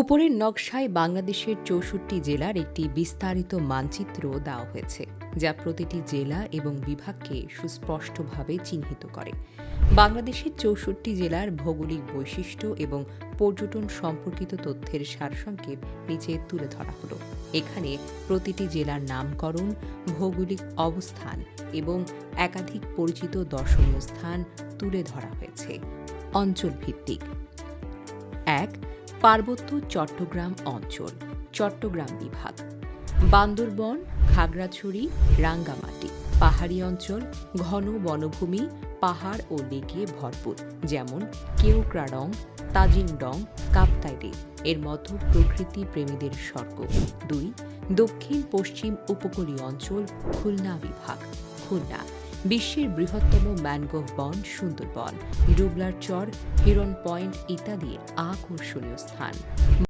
উপরের নকশায় বাংলাদেশের চৌষট্টি জেলার একটি বিস্তারিত মানচিত্র দেওয়া হয়েছে, যা প্রতিটি জেলা এবং বিভাগকে সুস্পষ্টভাবে চিহ্নিত করে। বাংলাদেশের চৌষট্টি জেলার ভৌগোলিক বৈশিষ্ট্য এবং পর্যটন সম্পর্কিত তথ্যের সারসংক্ষেপ নিচে তুলে ধরা হলো। এখানে প্রতিটি জেলার নামকরণ, ভৌগোলিক অবস্থান এবং একাধিক পরিচিত দর্শনীয় স্থান তুলে ধরা হয়েছে। অঞ্চল ভিত্তিক এক পার্বত্য চট্টগ্রাম অঞ্চল, চট্টগ্রাম বিভাগ। বান্দরবন, খাগড়াছড়ি, রাঙ্গামাটি। পাহাড়ি অঞ্চল, ঘন বনভূমি, পাহাড় ও লেকে ভরপুর। যেমন কেউক্রাডং তাজিংডং কাপ্তাইরে এর মতো প্রকৃতি প্রেমীদের স্বর্গ। দুই দক্ষিণ পশ্চিম উপকূলীয় অঞ্চল খুলনা বিভাগ। খুলনা বিশ্বের বৃহত্তম ম্যানগ্রোভ বন সুন্দরবন ডুবলার চর হিরন পয়েন্ট ইত্যাদি আকর্ষণীয় স্থান।